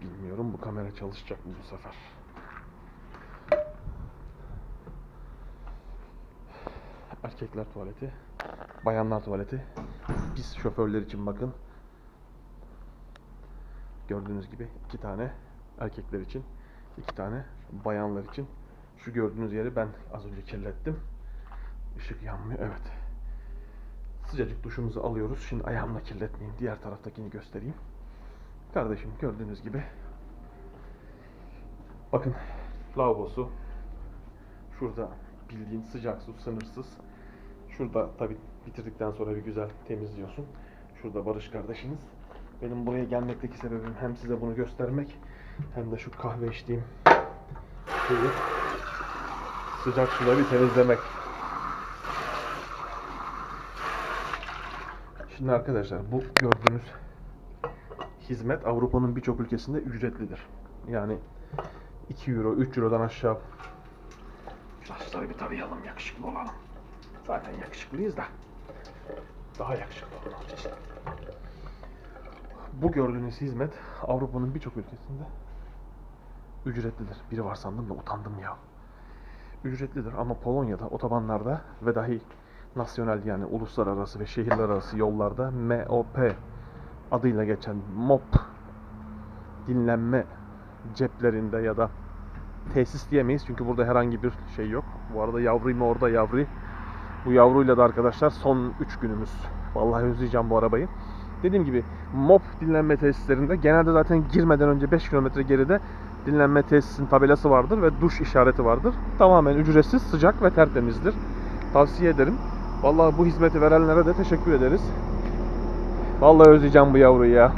Bilmiyorum bu kamera çalışacak mı bu sefer. Erkekler tuvaleti, bayanlar tuvaleti. Biz şoförler için bakın. Gördüğünüz gibi iki tane erkekler için, iki tane bayanlar için. Şu gördüğünüz yeri ben az önce kirlettim. Işık yanmıyor, evet. Sıcacık duşumuzu alıyoruz. Şimdi ayağımla kirletmeyeyim. Diğer taraftakini göstereyim. Kardeşim gördüğünüz gibi. Bakın lavabosu. Şurada bildiğin sıcak su sınırsız. Şurada tabi bitirdikten sonra bir güzel temizliyorsun. Şurada Barış kardeşiniz. Benim buraya gelmekteki sebebim hem size bunu göstermek hem de şu kahve içtiğim şeyi sıcak suda bir temizlemek. Şimdi arkadaşlar bu gördüğünüz hizmet Avrupa'nın birçok ülkesinde ücretlidir. Yani 2 euro, 3 eurodan aşağı Saçları bir tarayalım, yakışıklı olalım. Zaten yakışıklıyız da. Daha yakışıklı için. Bu gördüğünüz hizmet Avrupa'nın birçok ülkesinde ücretlidir. Biri var sandım da utandım ya. Ücretlidir ama Polonya'da otobanlarda ve dahi nasyonel yani uluslararası ve şehirler arası yollarda MOP adıyla geçen MOP dinlenme ceplerinde ya da tesis diyemeyiz çünkü burada herhangi bir şey yok. Bu arada yavruyum orada yavru. Bu yavruyla da arkadaşlar son 3 günümüz. Vallahi özleyeceğim bu arabayı. Dediğim gibi MOP dinlenme tesislerinde genelde zaten girmeden önce 5 kilometre geride dinlenme tesisinin tabelası vardır ve duş işareti vardır. Tamamen ücretsiz, sıcak ve tertemizdir. Tavsiye ederim. Vallahi bu hizmeti verenlere de teşekkür ederiz. Vallahi özleyeceğim bu yavruyu ya.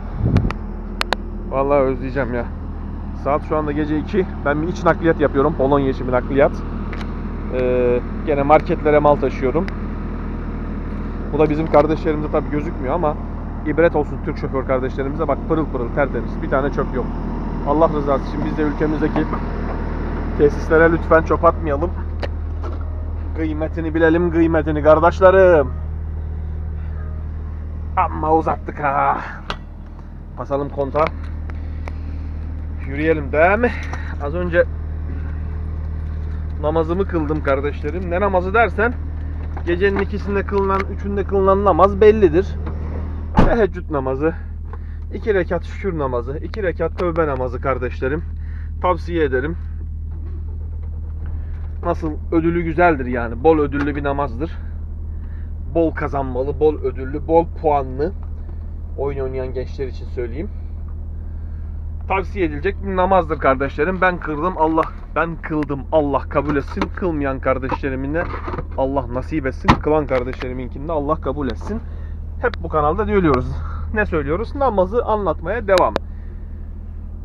Vallahi özleyeceğim ya. Saat şu anda gece 2. Ben bir iç nakliyat yapıyorum. Polonya içi bir nakliyat. Ee, gene marketlere mal taşıyorum. Bu da bizim kardeşlerimize tabi gözükmüyor ama ibret olsun Türk şoför kardeşlerimize. Bak pırıl pırıl tertemiz. Bir tane çöp yok. Allah rızası için biz de ülkemizdeki tesislere lütfen çöp atmayalım. Kıymetini bilelim kıymetini kardeşlerim. Amma uzattık ha. Basalım konta. Yürüyelim değil mi? Az önce namazımı kıldım kardeşlerim. Ne namazı dersen gecenin ikisinde kılınan, üçünde kılınan namaz bellidir. Teheccüd namazı, iki rekat şükür namazı, iki rekat tövbe namazı kardeşlerim. Tavsiye ederim. Nasıl ödülü güzeldir yani. Bol ödüllü bir namazdır. Bol kazanmalı, bol ödüllü, bol puanlı. Oyun oynayan gençler için söyleyeyim tavsiye edilecek bir namazdır kardeşlerim. Ben kıldım Allah ben kıldım Allah kabul etsin. Kılmayan kardeşlerimin de Allah nasip etsin. Kılan kardeşleriminkin de Allah kabul etsin. Hep bu kanalda diyoruz. Ne söylüyoruz? Namazı anlatmaya devam.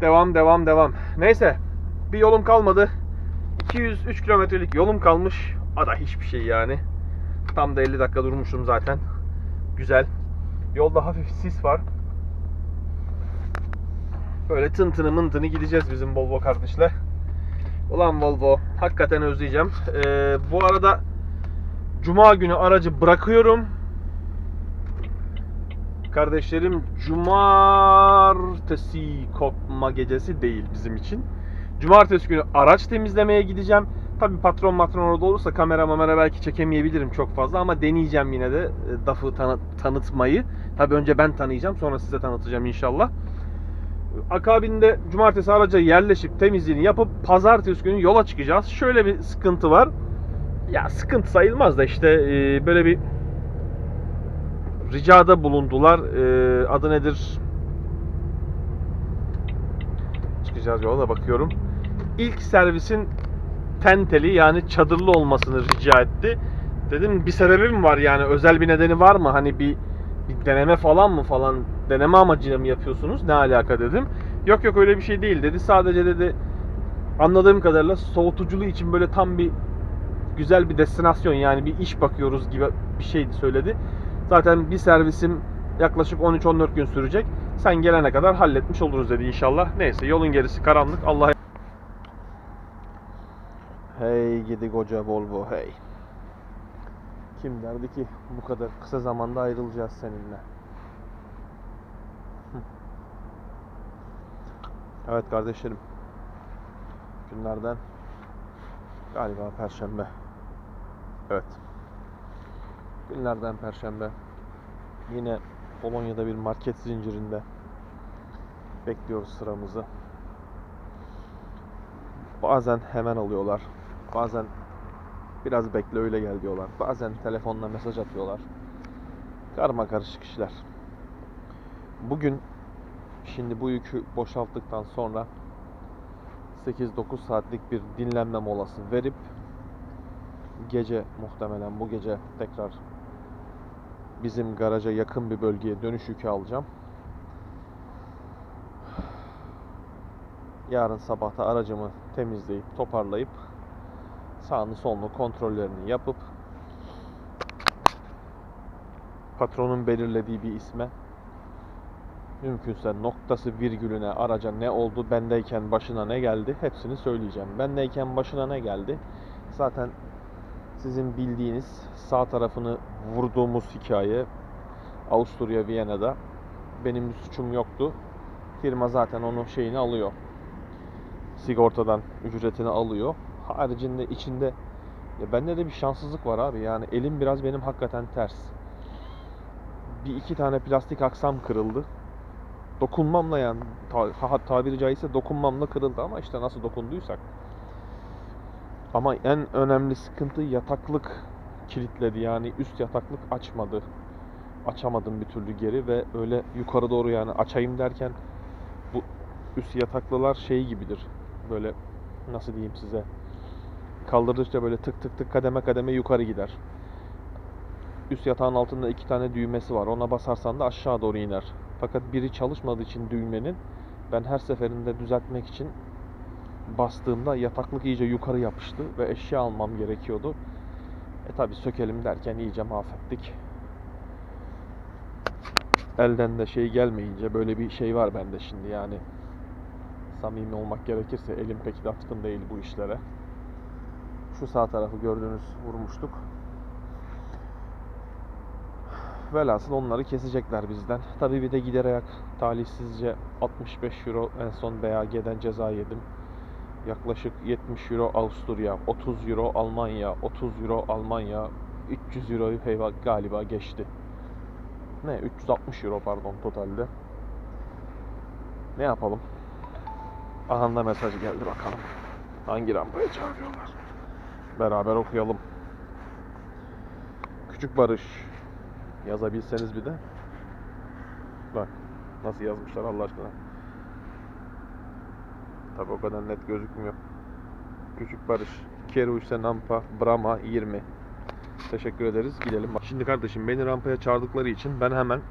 Devam devam devam. Neyse bir yolum kalmadı. 203 kilometrelik yolum kalmış. O da hiçbir şey yani. Tam da 50 dakika durmuşum zaten. Güzel. Yolda hafif sis var. Böyle tıntını mıntını gideceğiz bizim Volvo kardeşle. Ulan Volvo hakikaten özleyeceğim. Ee, bu arada Cuma günü aracı bırakıyorum. Kardeşlerim cumartesi kopma gecesi değil bizim için. Cumartesi günü araç temizlemeye gideceğim. Tabi patron matron orada olursa kamera mamera belki çekemeyebilirim çok fazla ama deneyeceğim yine de e, DAF'ı tanı- tanıtmayı. Tabi önce ben tanıyacağım sonra size tanıtacağım inşallah. Akabinde cumartesi araca yerleşip temizliğini yapıp pazartesi günü yola çıkacağız. Şöyle bir sıkıntı var. Ya sıkıntı sayılmaz da işte e, böyle bir ricada bulundular. E, adı nedir? Çıkacağız yola da bakıyorum. İlk servisin tenteli yani çadırlı olmasını rica etti. Dedim bir sebebi mi var yani özel bir nedeni var mı? Hani bir, bir deneme falan mı falan deneme amacıyla mı yapıyorsunuz? Ne alaka dedim. Yok yok öyle bir şey değil dedi. Sadece dedi anladığım kadarıyla soğutuculuğu için böyle tam bir güzel bir destinasyon yani bir iş bakıyoruz gibi bir şey söyledi. Zaten bir servisim yaklaşık 13-14 gün sürecek. Sen gelene kadar halletmiş oluruz dedi inşallah. Neyse yolun gerisi karanlık. Allah'a 7 koca Volvo hey. Kim derdi ki bu kadar kısa zamanda ayrılacağız seninle. Evet kardeşlerim. Günlerden galiba perşembe. Evet. Günlerden perşembe. Yine Polonya'da bir market zincirinde bekliyoruz sıramızı. Bazen hemen alıyorlar. Bazen biraz bekle öyle gel diyorlar. Bazen telefonla mesaj atıyorlar. Karma karışık işler. Bugün şimdi bu yükü boşalttıktan sonra 8-9 saatlik bir dinlenme molası verip gece muhtemelen bu gece tekrar bizim garaja yakın bir bölgeye dönüş yükü alacağım. Yarın sabahta aracımı temizleyip toparlayıp sağını solunu kontrollerini yapıp patronun belirlediği bir isme mümkünse noktası virgülüne araca ne oldu bendeyken başına ne geldi hepsini söyleyeceğim. Bendeyken başına ne geldi zaten sizin bildiğiniz sağ tarafını vurduğumuz hikaye Avusturya Viyana'da benim bir suçum yoktu. Firma zaten onun şeyini alıyor. Sigortadan ücretini alıyor. Haricinde içinde ya bende de bir şanssızlık var abi. Yani elim biraz benim hakikaten ters. Bir iki tane plastik aksam kırıldı. Dokunmamla yani ta, tabiri caizse dokunmamla kırıldı ama işte nasıl dokunduysak. Ama en önemli sıkıntı yataklık kilitledi. Yani üst yataklık açmadı. Açamadım bir türlü geri ve öyle yukarı doğru yani açayım derken bu üst yataklılar şey gibidir. Böyle nasıl diyeyim size kaldırdıkça böyle tık tık tık kademe kademe yukarı gider. Üst yatağın altında iki tane düğmesi var. Ona basarsan da aşağı doğru iner. Fakat biri çalışmadığı için düğmenin ben her seferinde düzeltmek için bastığımda yataklık iyice yukarı yapıştı ve eşya almam gerekiyordu. E tabi sökelim derken iyice mahvettik. Elden de şey gelmeyince böyle bir şey var bende şimdi yani. Samimi olmak gerekirse elim pek yatkın değil bu işlere. Şu sağ tarafı gördüğünüz vurmuştuk. Velhasıl onları kesecekler bizden. Tabii bir de gider ayak talihsizce 65 euro en son BAG'den ceza yedim. Yaklaşık 70 euro Avusturya, 30 euro Almanya, 30 euro Almanya, 300 euroyu heyva galiba geçti. Ne? 360 euro pardon totalde. Ne yapalım? Ahanda mesaj geldi bakalım. Hangi rampaya çağırıyorlar? Beraber okuyalım. Küçük Barış. Yazabilseniz bir de. Bak nasıl yazmışlar Allah aşkına. Tabi o kadar net gözükmüyor. Küçük Barış. Keruşe Nampa Brahma 20. Teşekkür ederiz. Gidelim. Şimdi kardeşim beni rampaya çağırdıkları için ben hemen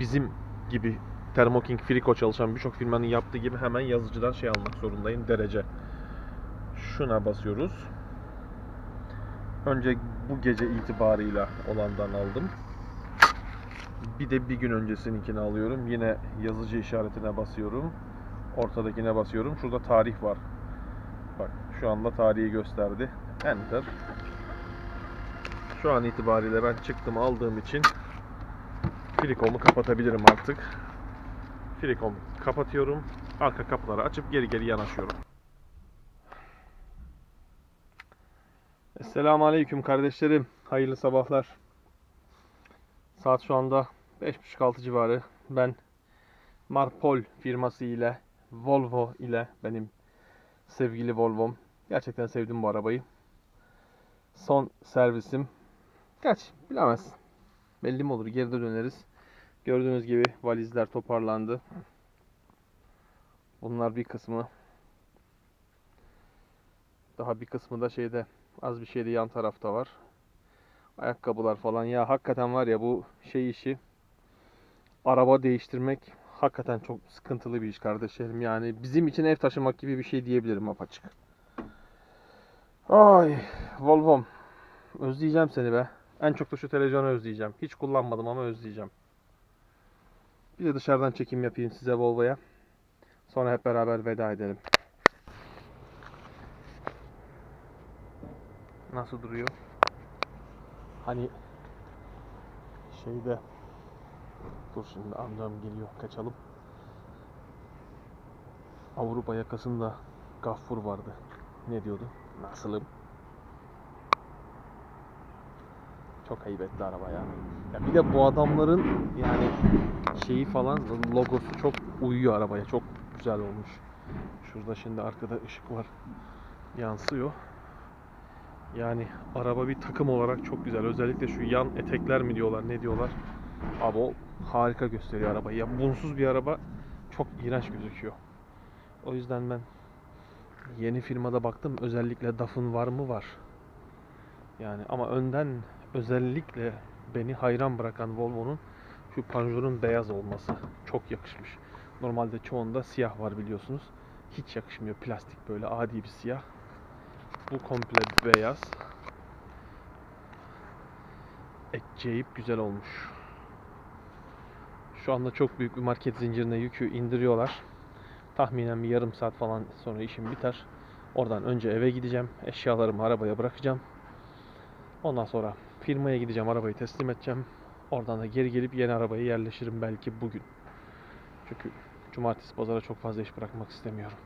bizim gibi Thermo King Frico çalışan birçok firmanın yaptığı gibi hemen yazıcıdan şey almak zorundayım. Derece. Şuna basıyoruz. Önce bu gece itibarıyla olandan aldım. Bir de bir gün öncesininkini alıyorum. Yine yazıcı işaretine basıyorum. Ortadakine basıyorum. Şurada tarih var. Bak şu anda tarihi gösterdi. Enter. Şu an itibariyle ben çıktım aldığım için Frikomu kapatabilirim artık. Frikomu kapatıyorum. Arka kapıları açıp geri geri yanaşıyorum. Esselamu Aleyküm kardeşlerim. Hayırlı sabahlar. Saat şu anda 5.30-6 civarı. Ben Marpol firması ile Volvo ile benim sevgili Volvo'm. Gerçekten sevdim bu arabayı. Son servisim. Kaç? Bilemezsin. Belli mi olur? Geride döneriz. Gördüğünüz gibi valizler toparlandı. Bunlar bir kısmı. Daha bir kısmı da şeyde az bir şey de yan tarafta var. Ayakkabılar falan. Ya hakikaten var ya bu şey işi araba değiştirmek hakikaten çok sıkıntılı bir iş kardeşlerim. Yani bizim için ev taşımak gibi bir şey diyebilirim apaçık. Ay Volvo'm. Özleyeceğim seni be. En çok da şu televizyonu özleyeceğim. Hiç kullanmadım ama özleyeceğim. Bir de dışarıdan çekim yapayım size Volvo'ya. Sonra hep beraber veda edelim. Nasıl duruyor? Hani şeyde Dur şimdi amcam geliyor. Kaçalım. Avrupa yakasında Gaffur vardı. Ne diyordu? Nasılım? Çok heybetli araba ya. ya. Bir de bu adamların yani şeyi falan logosu çok uyuyor arabaya. Çok güzel olmuş. Şurada şimdi arkada ışık var. Yansıyor. Yani araba bir takım olarak çok güzel. Özellikle şu yan etekler mi diyorlar, ne diyorlar. Abi o harika gösteriyor arabayı. Ya bunsuz bir araba çok iğrenç gözüküyor. O yüzden ben yeni firmada baktım. Özellikle DAF'ın var mı var. Yani ama önden özellikle beni hayran bırakan Volvo'nun şu panjurun beyaz olması çok yakışmış. Normalde çoğunda siyah var biliyorsunuz. Hiç yakışmıyor. Plastik böyle adi bir siyah. Bu komple beyaz. Acayip güzel olmuş. Şu anda çok büyük bir market zincirine yükü indiriyorlar. Tahminen bir yarım saat falan sonra işim biter. Oradan önce eve gideceğim. Eşyalarımı arabaya bırakacağım. Ondan sonra firmaya gideceğim. Arabayı teslim edeceğim. Oradan da geri gelip yeni arabaya yerleşirim belki bugün. Çünkü cumartesi pazara çok fazla iş bırakmak istemiyorum.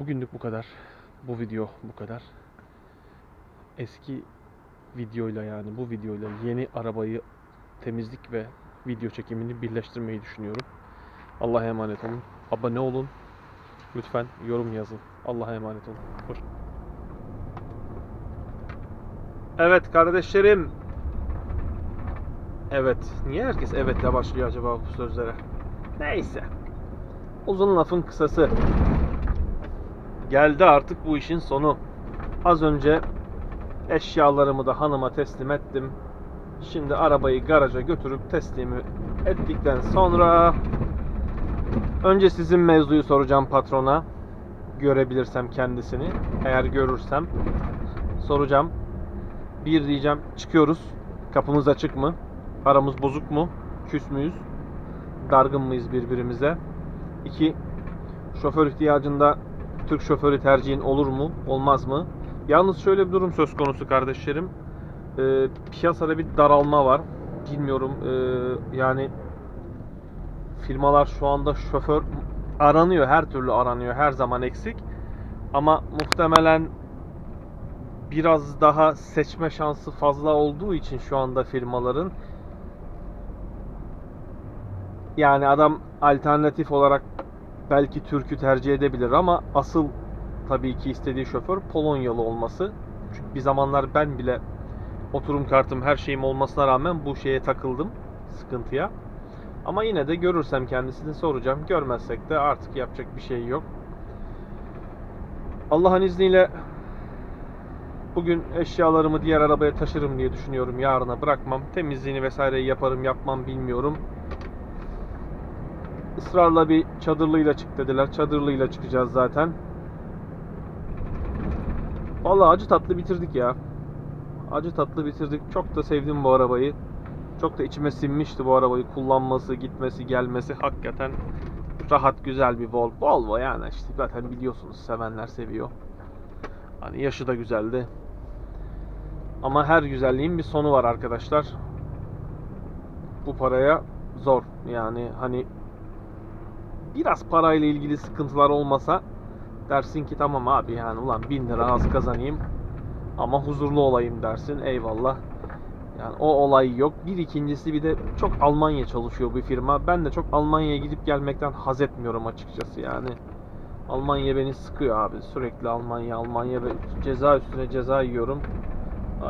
Bugünlük bu kadar. Bu video bu kadar. Eski videoyla yani bu videoyla yeni arabayı temizlik ve video çekimini birleştirmeyi düşünüyorum. Allah'a emanet olun. Abone olun. Lütfen yorum yazın. Allah'a emanet olun. Hoş. Evet kardeşlerim. Evet. Niye herkes evetle başlıyor acaba bu sözlere? Neyse. Uzun lafın kısası. Geldi artık bu işin sonu. Az önce eşyalarımı da hanıma teslim ettim. Şimdi arabayı garaja götürüp teslimi ettikten sonra önce sizin mevzuyu soracağım patrona. Görebilirsem kendisini. Eğer görürsem soracağım. Bir diyeceğim çıkıyoruz. Kapımız açık mı? Aramız bozuk mu? Küs müyüz? Dargın mıyız birbirimize? İki, şoför ihtiyacında Türk şoförü tercihin olur mu? Olmaz mı? Yalnız şöyle bir durum söz konusu kardeşlerim. Ee, piyasada bir daralma var. Bilmiyorum ee, yani firmalar şu anda şoför aranıyor. Her türlü aranıyor. Her zaman eksik. Ama muhtemelen biraz daha seçme şansı fazla olduğu için şu anda firmaların yani adam alternatif olarak belki Türk'ü tercih edebilir ama asıl tabii ki istediği şoför Polonyalı olması. Çünkü bir zamanlar ben bile oturum kartım her şeyim olmasına rağmen bu şeye takıldım sıkıntıya. Ama yine de görürsem kendisini soracağım. Görmezsek de artık yapacak bir şey yok. Allah'ın izniyle bugün eşyalarımı diğer arabaya taşırım diye düşünüyorum. Yarına bırakmam. Temizliğini vesaireyi yaparım yapmam bilmiyorum. Israrla bir çadırlıyla çık dediler. Çadırlıyla çıkacağız zaten. Vallahi acı tatlı bitirdik ya. Acı tatlı bitirdik. Çok da sevdim bu arabayı. Çok da içime sinmişti bu arabayı kullanması, gitmesi, gelmesi. Hakikaten rahat, güzel bir Volvo. Volvo yani işte zaten biliyorsunuz sevenler seviyor. Hani yaşı da güzeldi. Ama her güzelliğin bir sonu var arkadaşlar. Bu paraya zor. Yani hani biraz parayla ilgili sıkıntılar olmasa dersin ki tamam abi yani ulan bin lira az kazanayım ama huzurlu olayım dersin eyvallah. Yani o olay yok. Bir ikincisi bir de çok Almanya çalışıyor bu firma. Ben de çok Almanya'ya gidip gelmekten haz etmiyorum açıkçası yani. Almanya beni sıkıyor abi. Sürekli Almanya, Almanya ve ceza üstüne ceza yiyorum.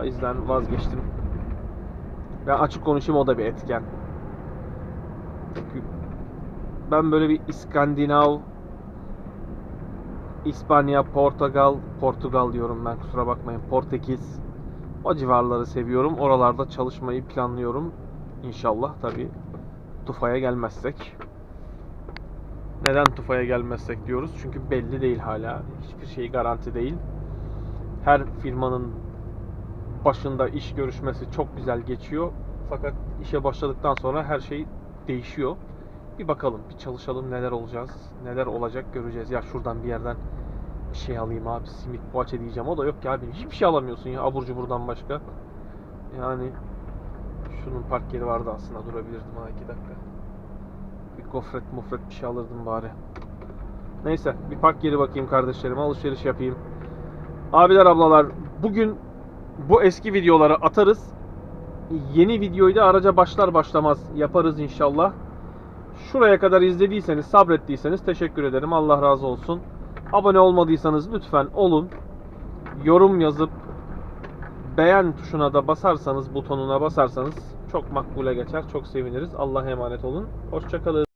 O yüzden vazgeçtim. Ben açık konuşayım o da bir etken. Çünkü ben böyle bir İskandinav, İspanya, Portugal, Portugal diyorum ben kusura bakmayın. Portekiz o civarları seviyorum. Oralarda çalışmayı planlıyorum. İnşallah tabi Tufa'ya gelmezsek. Neden Tufa'ya gelmezsek diyoruz? Çünkü belli değil hala. Hiçbir şey garanti değil. Her firmanın başında iş görüşmesi çok güzel geçiyor. Fakat işe başladıktan sonra her şey değişiyor. Bir bakalım, bir çalışalım neler olacağız, neler olacak göreceğiz. Ya şuradan bir yerden bir şey alayım abi, simit poğaça diyeceğim. O da yok ki abi, hiçbir şey alamıyorsun ya abur cuburdan başka. Yani şunun park yeri vardı aslında durabilirdim ha iki dakika. Bir gofret mufret bir şey alırdım bari. Neyse bir park geri bakayım kardeşlerim alışveriş yapayım. Abiler ablalar bugün bu eski videoları atarız. Yeni videoyu da araca başlar başlamaz yaparız inşallah. Şuraya kadar izlediyseniz, sabrettiyseniz teşekkür ederim. Allah razı olsun. Abone olmadıysanız lütfen olun. Yorum yazıp beğen tuşuna da basarsanız, butonuna basarsanız çok makbule geçer. Çok seviniriz. Allah'a emanet olun. Hoşçakalın.